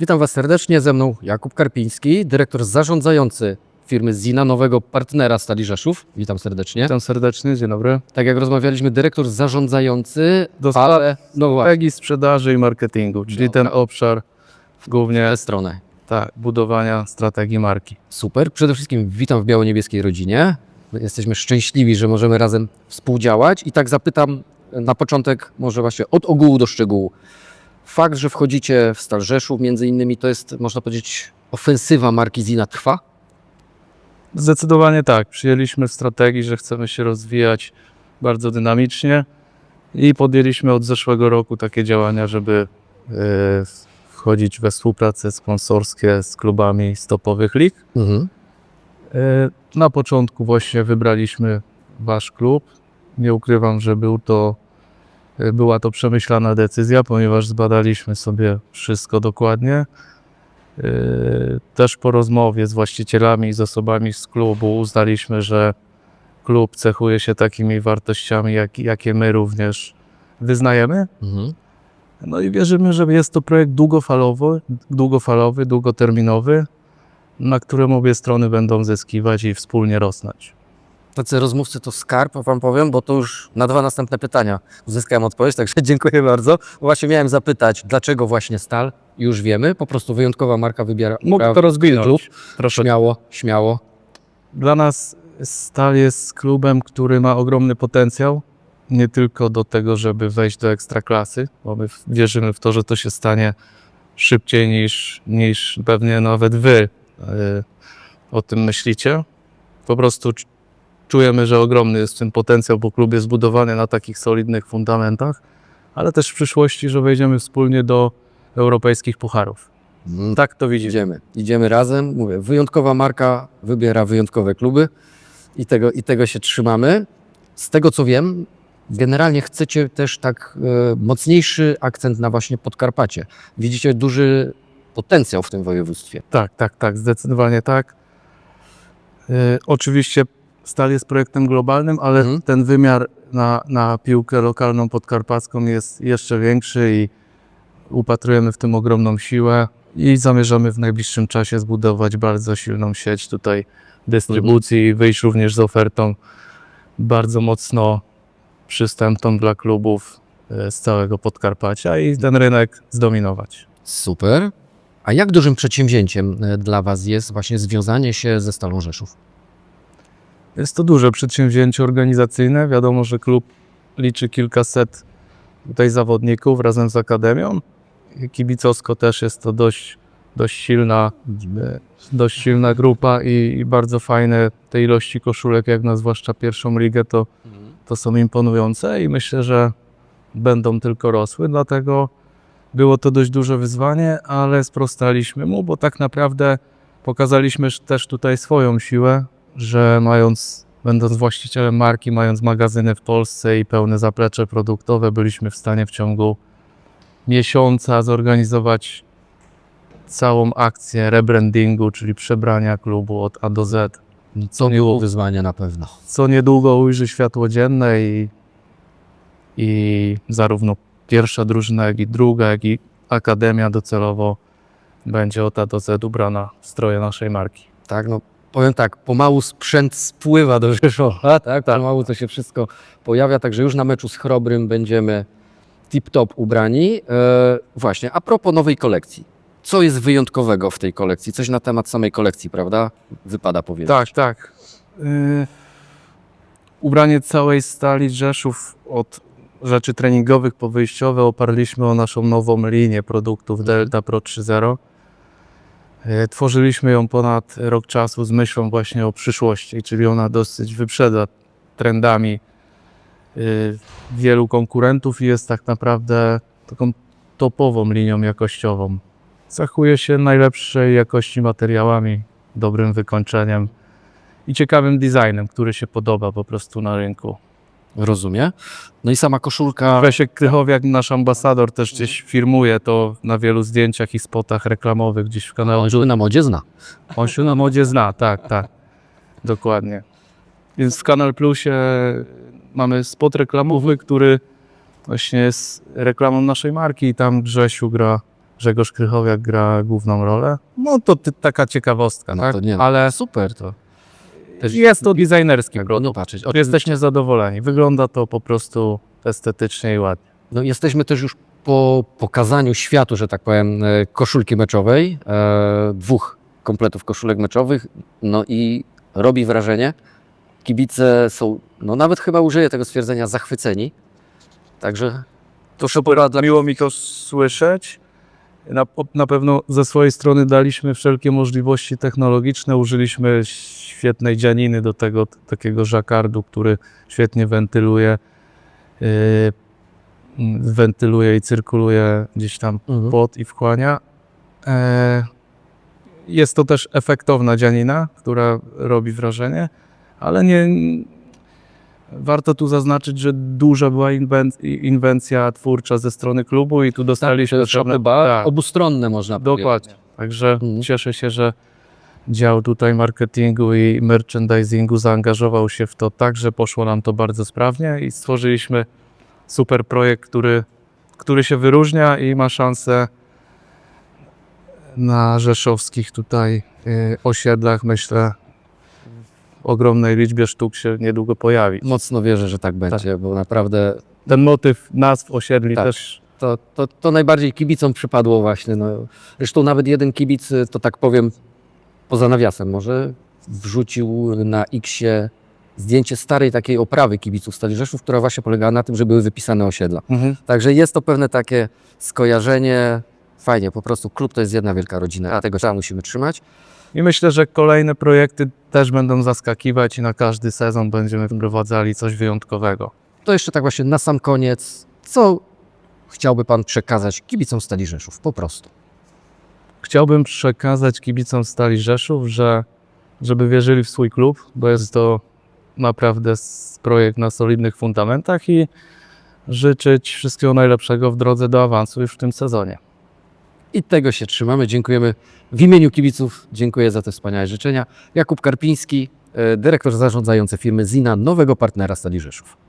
Witam Was serdecznie, ze mną Jakub Karpiński, dyrektor zarządzający firmy Zina, nowego partnera Stali Rzeszów. Witam serdecznie. Witam serdecznie, dzień dobry. Tak jak rozmawialiśmy, dyrektor zarządzający, Do ale no właśnie, strategii sprzedaży i marketingu, czyli Dobra. ten obszar głównie tę stronę. tak, budowania strategii marki. Super. Przede wszystkim witam w biało-niebieskiej rodzinie. My Jesteśmy szczęśliwi, że możemy razem współdziałać i tak zapytam na początek może właśnie od ogółu do szczegółu. Fakt, że wchodzicie w Stal Rzeszów między innymi, to jest, można powiedzieć, ofensywa marki Zina trwa? Zdecydowanie tak. Przyjęliśmy strategii, że chcemy się rozwijać bardzo dynamicznie i podjęliśmy od zeszłego roku takie działania, żeby e, wchodzić we współpracę sponsorskie z klubami z topowych lig. Mhm. E, Na początku właśnie wybraliśmy wasz klub. Nie ukrywam, że był to, była to przemyślana decyzja, ponieważ zbadaliśmy sobie wszystko dokładnie. E, Też po rozmowie z właścicielami i z osobami z klubu uznaliśmy, że klub cechuje się takimi wartościami, jak, jakie my również wyznajemy. Mhm. No i wierzymy, że jest to projekt długofalowy, długofalowy, długoterminowy, na którym obie strony będą zyskiwać i wspólnie rosnąć. Tacy rozmówcy to skarb, wam powiem, bo to już na dwa następne pytania uzyskałem odpowiedź, także dziękuję bardzo. Właśnie miałem zapytać, dlaczego właśnie Stal? Już wiemy, po prostu wyjątkowa marka wybiera. Mogę to rozwinąć. klub. Proszę. Śmiało, śmiało. Dla nas Stal jest klubem, który ma ogromny potencjał. Nie tylko do tego, żeby wejść do ekstraklasy, bo my wierzymy w to, że to się stanie szybciej niż, niż pewnie nawet wy e, o tym myślicie. Po prostu czujemy, że ogromny jest ten potencjał, bo klub jest zbudowany na takich solidnych fundamentach, ale też w przyszłości, że wejdziemy wspólnie do europejskich pucharów. Mm, Tak to widzimy. Idziemy, idziemy razem. Mówię, wyjątkowa marka wybiera wyjątkowe kluby i tego, i tego się trzymamy. Z tego co wiem, generalnie chcecie też tak e, mocniejszy akcent na właśnie Podkarpacie. Widzicie duży potencjał w tym województwie. Tak, tak, tak, zdecydowanie tak. E, oczywiście Stal jest projektem globalnym, ale Mhm. ten wymiar na, na piłkę lokalną podkarpacką jest jeszcze większy i upatrujemy w tym ogromną siłę i zamierzamy w najbliższym czasie zbudować bardzo silną sieć tutaj dystrybucji i wyjść również z ofertą bardzo mocno przystępną dla klubów e, z całego Podkarpacia i ten rynek zdominować. Super. A jak dużym przedsięwzięciem e, dla Was jest właśnie związanie się ze Stalą Rzeszów? Jest to duże przedsięwzięcie organizacyjne. Wiadomo, że klub liczy kilkaset tutaj zawodników razem z akademią. Kibicowsko też jest to dość, dość, silna, e, dość silna grupa i, i bardzo fajne te ilości koszulek, jak na zwłaszcza pierwszą ligę, to, to są imponujące i myślę, że będą tylko rosły. Dlatego było to dość duże wyzwanie, ale sprostaliśmy mu, bo tak naprawdę pokazaliśmy też tutaj swoją siłę, że mając, będąc właścicielem marki, mając magazyny w Polsce i pełne zaplecze produktowe, byliśmy w stanie w ciągu miesiąca zorganizować całą akcję rebrandingu, czyli przebrania klubu od A do Z. Co było wyzwanie na pewno. Co niedługo ujrzy światło dzienne i, i zarówno pierwsza drużyna, jak i druga, jak i akademia docelowo będzie od A do Z ubrana w stroje naszej marki. Tak, no powiem tak, pomału sprzęt spływa do Rzeszowa, tak? Pomału to się wszystko pojawia, także już na meczu z Chrobrym będziemy tip-top ubrani. E, właśnie, a propos nowej kolekcji. Co jest wyjątkowego w tej kolekcji? Coś na temat samej kolekcji, prawda? Wypada powiedzieć. Tak, tak. Yy, ubranie całej stali Rzeszów od rzeczy treningowych po wyjściowe oparliśmy o naszą nową linię produktów Delta Pro 3.0. Yy, Tworzyliśmy ją ponad rok czasu z myślą właśnie o przyszłości, czyli ona dosyć wyprzedza trendami yy, wielu konkurentów i jest tak naprawdę taką topową linią jakościową. Cechuje się najlepszej jakości materiałami, dobrym wykończeniem i ciekawym designem, który się podoba po prostu na rynku. Rozumiem. No i sama koszulka. Leszek Krychowiak, nasz ambasador, też gdzieś firmuje to na wielu zdjęciach i spotach reklamowych gdzieś w kanale. On się na modzie zna. On się na modzie zna, tak, tak. Dokładnie. Więc w Kanal Plusie mamy spot reklamowy, który właśnie jest reklamą naszej marki i tam Grzesiu gra Grzegorz Krychowiak gra główną rolę. No to ty, taka ciekawostka, No tak? to nie, no. Ale Super to. Też jest to designerski produkt. no patrzeć. Jesteśmy zadowoleni. Wygląda to po prostu estetycznie i ładnie. No, jesteśmy też już po pokazaniu światu, że tak powiem, e, koszulki meczowej, e, dwóch kompletów koszulek meczowych, no i robi wrażenie. Kibice są, no nawet chyba użyję tego stwierdzenia, zachwyceni. Także To super, miło mi to słyszeć. Na, na pewno ze swojej strony daliśmy wszelkie możliwości technologiczne. Użyliśmy świetnej dzianiny do tego, takiego żakardu, który świetnie wentyluje, yy, wentyluje i cyrkuluje gdzieś tam Mhm. pot i wchłania. E, Jest to też efektowna dzianina, która robi wrażenie, ale nie. Warto tu zaznaczyć, że duża była inwen- inwencja twórcza ze strony klubu i tu dostaliśmy to są pewne- chyba tak, obustronne można Dokładnie. Także Mhm. cieszę się, że dział tutaj marketingu i merchandisingu zaangażował się w to tak, że poszło nam to bardzo sprawnie i stworzyliśmy super projekt, który, który się wyróżnia i ma szansę na rzeszowskich tutaj y, osiedlach, myślę, ogromnej liczbie sztuk się niedługo pojawi. Mocno wierzę, że tak będzie, bo naprawdę Ten motyw nazw osiedli Tak. też to, to, to najbardziej kibicom przypadło właśnie. No. Zresztą nawet jeden kibic, y, to tak powiem, poza nawiasem może, wrzucił na X-ie zdjęcie starej takiej oprawy kibiców Stali Rzeszów, która właśnie polegała na tym, że były wypisane osiedla. Także jest to pewne takie skojarzenie. Fajnie, po prostu klub to jest jedna wielka rodzina, a tego trzeba musimy trzymać. I myślę, że kolejne projekty też będą zaskakiwać i na każdy sezon będziemy wprowadzali coś wyjątkowego. To jeszcze tak właśnie na sam koniec, co chciałby Pan przekazać kibicom Stali Rzeszów? Po prostu. Chciałbym przekazać kibicom Stali Rzeszów, że żeby wierzyli w swój klub, bo jest to naprawdę projekt na solidnych fundamentach i życzyć wszystkiego najlepszego w drodze do awansu już w tym sezonie. I tego się trzymamy. Dziękujemy w imieniu kibiców. Dziękuję za te wspaniałe życzenia. Jakub Karpiński, e, dyrektor zarządzający firmy Zina, nowego partnera Stali Rzeszów.